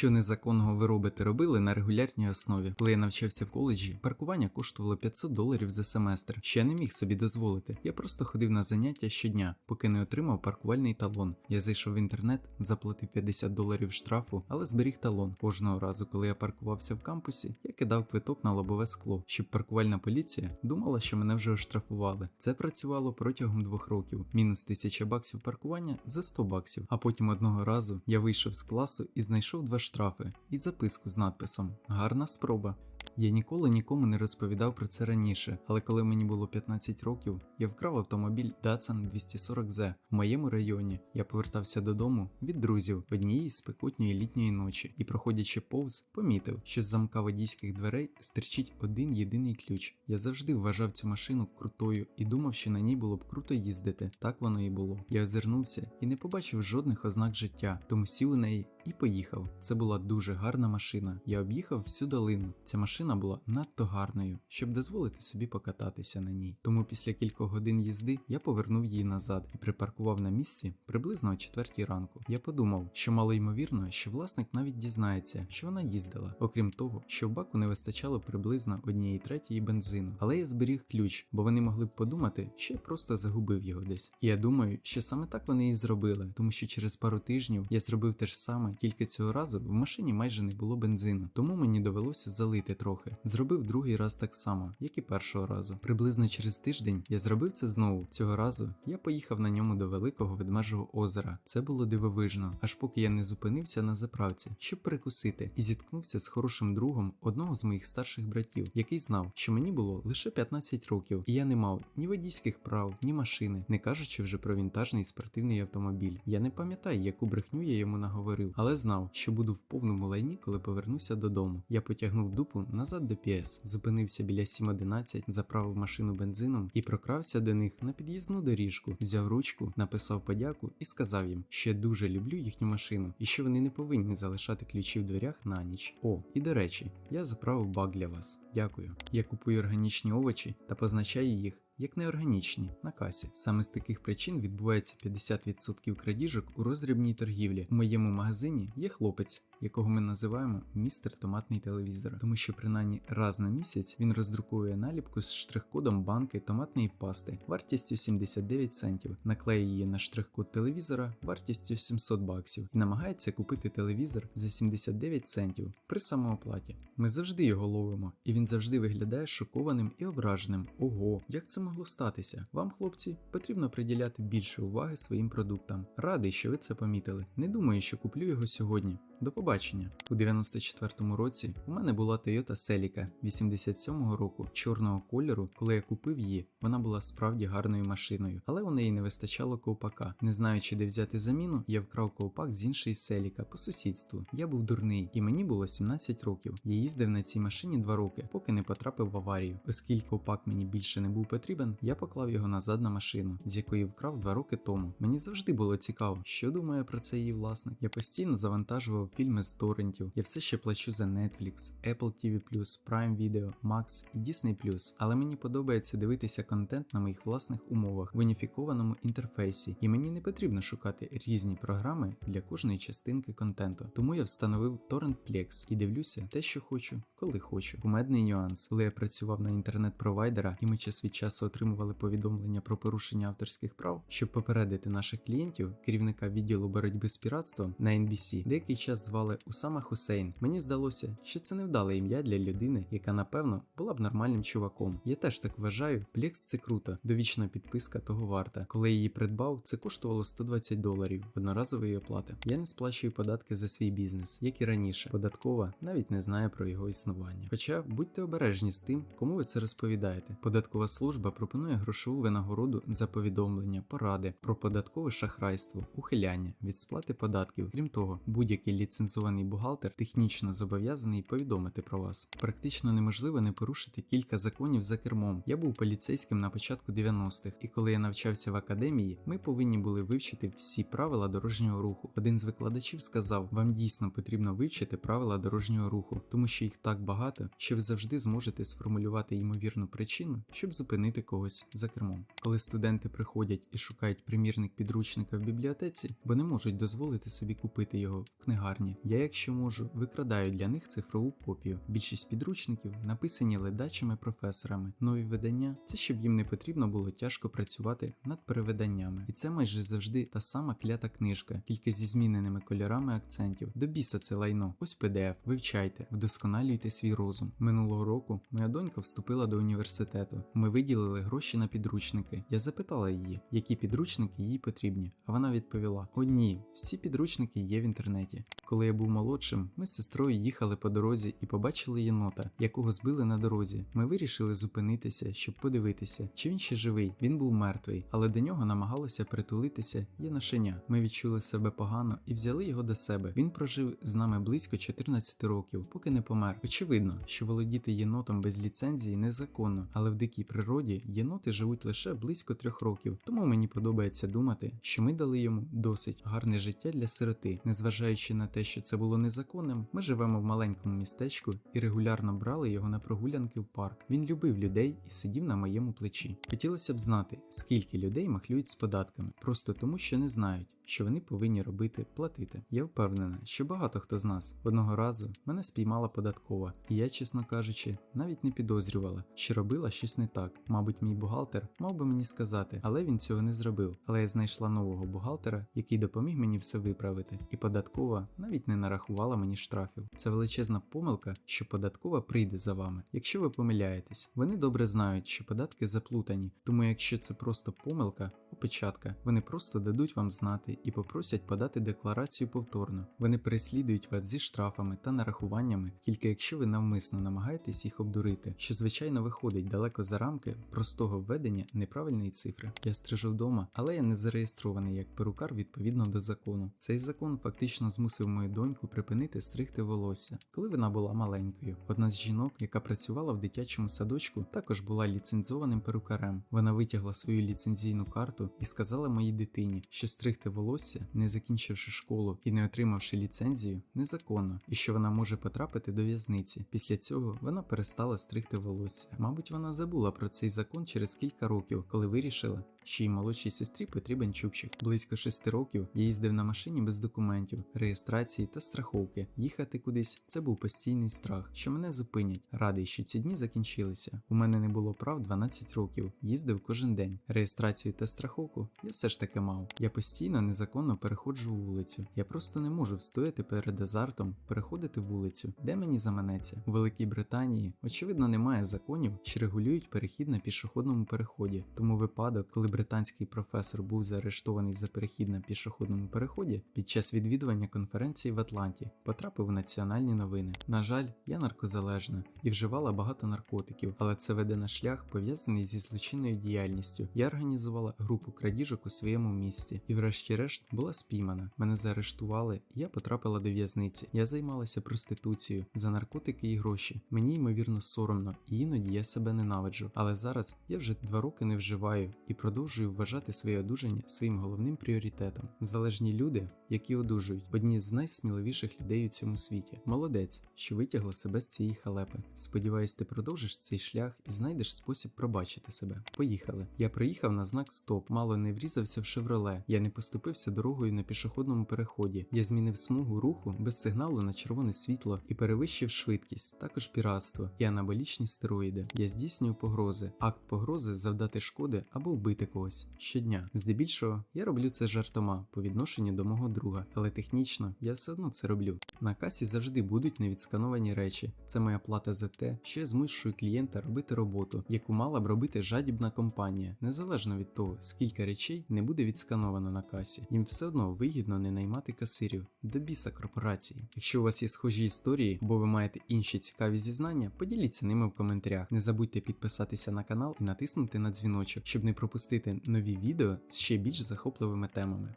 Що незаконного ви робите робили на регулярній основі. Коли я навчався в коледжі, паркування коштувало 500 доларів за семестр, я не міг собі дозволити. Я просто ходив на заняття щодня, поки не отримав паркувальний талон. Я зайшов в інтернет, заплатив 50 доларів штрафу, але зберіг талон. Кожного разу, коли я паркувався в кампусі, кидав квиток на лобове скло, щоб паркувальна поліція думала, що мене вже оштрафували. Це працювало протягом двох років. Мінус тисяча баксів паркування за 100 баксів. А потім одного разу я вийшов з класу і знайшов два штрафи і записку з надписом Гарна спроба. Я ніколи нікому не розповідав про це раніше, але коли мені було 15 років, я вкрав автомобіль Datsun 240Z в моєму районі. Я повертався додому від друзів однієї спекотньої літньої ночі і, проходячи повз, помітив, що з замка водійських дверей стирчить один єдиний ключ. Я завжди вважав цю машину крутою і думав, що на ній було б круто їздити. Так воно і було. Я озирнувся і не побачив жодних ознак життя, тому сів у неї і поїхав. Це була дуже гарна машина. Я об'їхав всю долину. Ця машина була надто гарною, щоб дозволити собі покататися на ній. Тому після кількох годин їзди я повернув її назад і припаркував на місці приблизно о четвертій ранку. Я подумав, що мало ймовірно, що власник навіть дізнається, що вона їздила, окрім того, що в баку не вистачало приблизно однієї третьої бензину. Але я зберіг ключ, бо вони могли б подумати, що я просто загубив його десь. І я думаю, що саме так вони і зробили, тому що через пару тижнів я зробив те ж саме, тільки цього разу в машині майже не було бензину, тому мені довелося залити трохи. Зробив другий раз так само, як і першого разу. Приблизно через тиждень я зробив це знову. Цього разу я поїхав на ньому до великого ведмежого озера. Це було дивовижно, аж поки я не зупинився на заправці, щоб перекусити, і зіткнувся з хорошим другом одного з моїх старших братів, який знав, що мені було лише 15 років, і я не мав ні водійських прав, ні машини, не кажучи вже про вінтажний спортивний автомобіль. Я не пам'ятаю, яку брехню я йому наговорив, але знав, що буду в повному лайні, коли повернуся додому. Я потягнув дупу назад до ПІС, зупинився біля 7.11, заправив машину бензином і прокрався до них на під'їзну доріжку, взяв ручку, написав подяку і сказав їм, що я дуже люблю їхню машину і що вони не повинні залишати ключі в дверях на ніч. О, і до речі, я заправив бак для вас. Дякую. Я купую органічні овочі та позначаю їх як неорганічні на касі. Саме з таких причин відбувається 50% крадіжок у роздрібній торгівлі. У моєму магазині є хлопець, якого ми називаємо містер томатний телевізор, тому що принаймні раз на місяць він роздрукує наліпку з штрих-кодом банки томатної пасти вартістю 79 центів, наклеє її на штрих-код телевізора вартістю 700 баксів і намагається купити телевізор за 79 центів при самооплаті. Ми завжди його ловимо, і він завжди виглядає шокованим і ображеним. Ого, як це могло статися? Вам, хлопці, потрібно приділяти більше уваги своїм продуктам. Радий, що ви це помітили. Не думаю, що куплю його сьогодні. До побачення. У 94-му році у мене була Toyota Celica 87-го року чорного кольору. Коли я купив її, вона була справді гарною машиною, але у неї не вистачало ковпака. Не знаючи, де взяти заміну, я вкрав ковпак з іншої Celica по сусідству. Я був дурний, і мені було 17 років. Я їздив на цій машині 2 роки, поки не потрапив в аварію. Оскільки ковпак мені більше не був потрібен, я поклав його назад на машину, з якої вкрав 2 роки тому. Мені завжди було цікаво, що думає про це її власник. Я постійно завантажував фільми з торрентів. Я все ще плачу за Netflix, Apple TV+, Prime Video, Max і Disney+, але мені подобається дивитися контент на моїх власних умовах в уніфікованому інтерфейсі, і мені не потрібно шукати різні програми для кожної частинки контенту. Тому я встановив TorrentPlex і дивлюся те, що хочу, коли хочу. Кумедний нюанс, коли я працював на інтернет-провайдера, і ми час від часу отримували повідомлення про порушення авторських прав, щоб попередити наших клієнтів, керівника відділу боротьби з піратством на NBC, деякий час звали Усама Хусейн. Мені здалося, що це невдале ім'я для людини, яка напевно була б нормальним чуваком. Я теж так вважаю. Плекс це круто, довічна підписка того варта. Коли я її придбав, це коштувало 120 доларів одноразової оплати. Я не сплачую податки за свій бізнес, як і раніше. Податкова навіть не знає про його існування. Хоча будьте обережні з тим, кому ви це розповідаєте. Податкова служба пропонує грошову винагороду за повідомлення, поради про податкове шахрайство, ухиляння від сплати податків. Крім того, будь-який ліцензований бухгалтер технічно зобов'язаний повідомити про вас. Практично неможливо не порушити кілька законів за кермом. Я був поліцейським на початку 90-х, і коли я навчався в академії, ми повинні були вивчити всі правила дорожнього руху. Один з викладачів сказав: вам дійсно потрібно вивчити правила дорожнього руху, тому що їх так багато, що ви завжди зможете сформулювати ймовірну причину, щоб зупинити когось за кермом. Коли студенти приходять і шукають примірник підручника в бібліотеці, бо не можуть дозволити собі купити його в книгарні. Друкарні. Я, якщо можу, викрадаю для них цифрову копію. Більшість підручників написані ледачими професорами. Нові видання це щоб їм не потрібно було тяжко працювати над перевиданнями. І це майже завжди та сама клята книжка, тільки зі зміненими кольорами акцентів. До біса це лайно. Ось PDF, вивчайте, вдосконалюйте свій розум. Минулого року моя донька вступила до університету. Ми виділили гроші на підручники. Я запитала її, які підручники їй потрібні. А вона відповіла: О, ні, всі підручники є в інтернеті. Коли я був молодшим, ми з сестрою їхали по дорозі і побачили єнота, якого збили на дорозі. Ми вирішили зупинитися, щоб подивитися, чи він ще живий. Він був мертвий, але до нього намагалося притулитися єношеня. Ми відчули себе погано і взяли його до себе. Він прожив з нами близько 14 років, поки не помер. Очевидно, що володіти єнотом без ліцензії незаконно, але в дикій природі єноти живуть лише близько трьох років. Тому мені подобається думати, що ми дали йому досить гарне життя для сироти, незважаючи на те, що це було незаконним. Ми живемо в маленькому містечку і регулярно брали його на прогулянки в парк. Він любив людей і сидів на моєму плечі. Хотілося б знати, скільки людей махлюють з податками, просто тому, що не знають. Що вони повинні робити платити. Я впевнена, що багато хто з нас одного разу мене спіймала податкова, і я, чесно кажучи, навіть не підозрювала, що робила щось не так. Мабуть, мій бухгалтер мав би мені сказати, але він цього не зробив. Але я знайшла нового бухгалтера, який допоміг мені все виправити. І податкова навіть не нарахувала мені штрафів. Це величезна помилка, що податкова прийде за вами. Якщо ви помиляєтесь, вони добре знають, що податки заплутані, тому якщо це просто помилка, опечатка, вони просто дадуть вам знати і попросять подати декларацію повторно. Вони переслідують вас зі штрафами та нарахуваннями, тільки якщо ви навмисно намагаєтесь їх обдурити, що звичайно виходить далеко за рамки простого введення неправильної цифри. Я стрижу вдома, але я не зареєстрований як перукар відповідно до закону. Цей закон фактично змусив мою доньку припинити стригти волосся, коли вона була маленькою. Одна з жінок, яка працювала в дитячому садочку, також була ліцензованим перукарем. Вона витягла свою ліцензійну карту і сказала моїй дитині, що стригти волосся, не закінчивши школу і не отримавши ліцензію, незаконно, і що вона може потрапити до в'язниці. Після цього вона перестала стригти волосся. Мабуть, вона забула про цей закон через кілька років, коли вирішила, що їй молодшій сестрі потрібен чубчик. Близько шести років я їздив на машині без документів, реєстрації та страховки. Їхати кудись це був постійний страх, що мене зупинять. Радий, що ці дні закінчилися. У мене не було прав 12 років. Їздив кожен день. Реєстрацію та страховку я все ж таки мав. Я постійно незаконно переходжу вулицю. Я просто не можу встояти перед азартом, переходити вулицю, де мені заманеться. У Великій Британії, очевидно, немає законів, що регулюють перехід на пішохідному переході. Тому випадок, коли британський професор був заарештований за перехід на пішохідному переході під час відвідування конференції в Атланті, потрапив у національні новини. На жаль, я наркозалежна і вживала багато наркотиків, але це веде на шлях пов'язаний зі злочинною діяльністю. Я організувала групу крадіжок у своєму місті і, врешті-решт, була спіймана. Мене заарештували, я потрапила до в'язниці. Я займалася проституцією за наркотики і гроші. Мені ймовірно соромно, і іноді я себе ненавиджу. Але зараз я вже два роки не вживаю і продовжую вважати своє одужання своїм головним пріоритетом. Залежні люди, які одужують, одні з найсміливіших людей у цьому світі. Молодець, що витягла себе з цієї халепи. Сподіваюсь, ти продовжиш цей шлях і знайдеш спосіб пробачити себе. Поїхали. Я приїхав на знак Стоп, мало не врізався в шевроле. Я не поступився дорогою на пішохідному переході. Я змінив смугу руху без сигналу на червоне світло і перевищив швидкість, також піратство і анаболічні стероїди. Я здійснюю погрози, акт погрози завдати шкоди або вбити когось щодня. Здебільшого я роблю це жартома по відношенню до мого друга, але технічно я все одно це роблю. На касі завжди будуть невідскановані речі. Це моя плата за те, що я змушую клієнта робити роботу, яку мала б робити жадібна компанія, незалежно від того, скільки речей не буде відскановано на касі. Їм все одно вигідно не наймати касирів до біса корпорації. Якщо у вас є схожі історії, або ви маєте інші цікаві зізнання, поділіться ними в коментарях. Не забудьте підписатися на канал і натиснути на дзвіночок, щоб не пропустити нові відео з ще більш захопливими темами.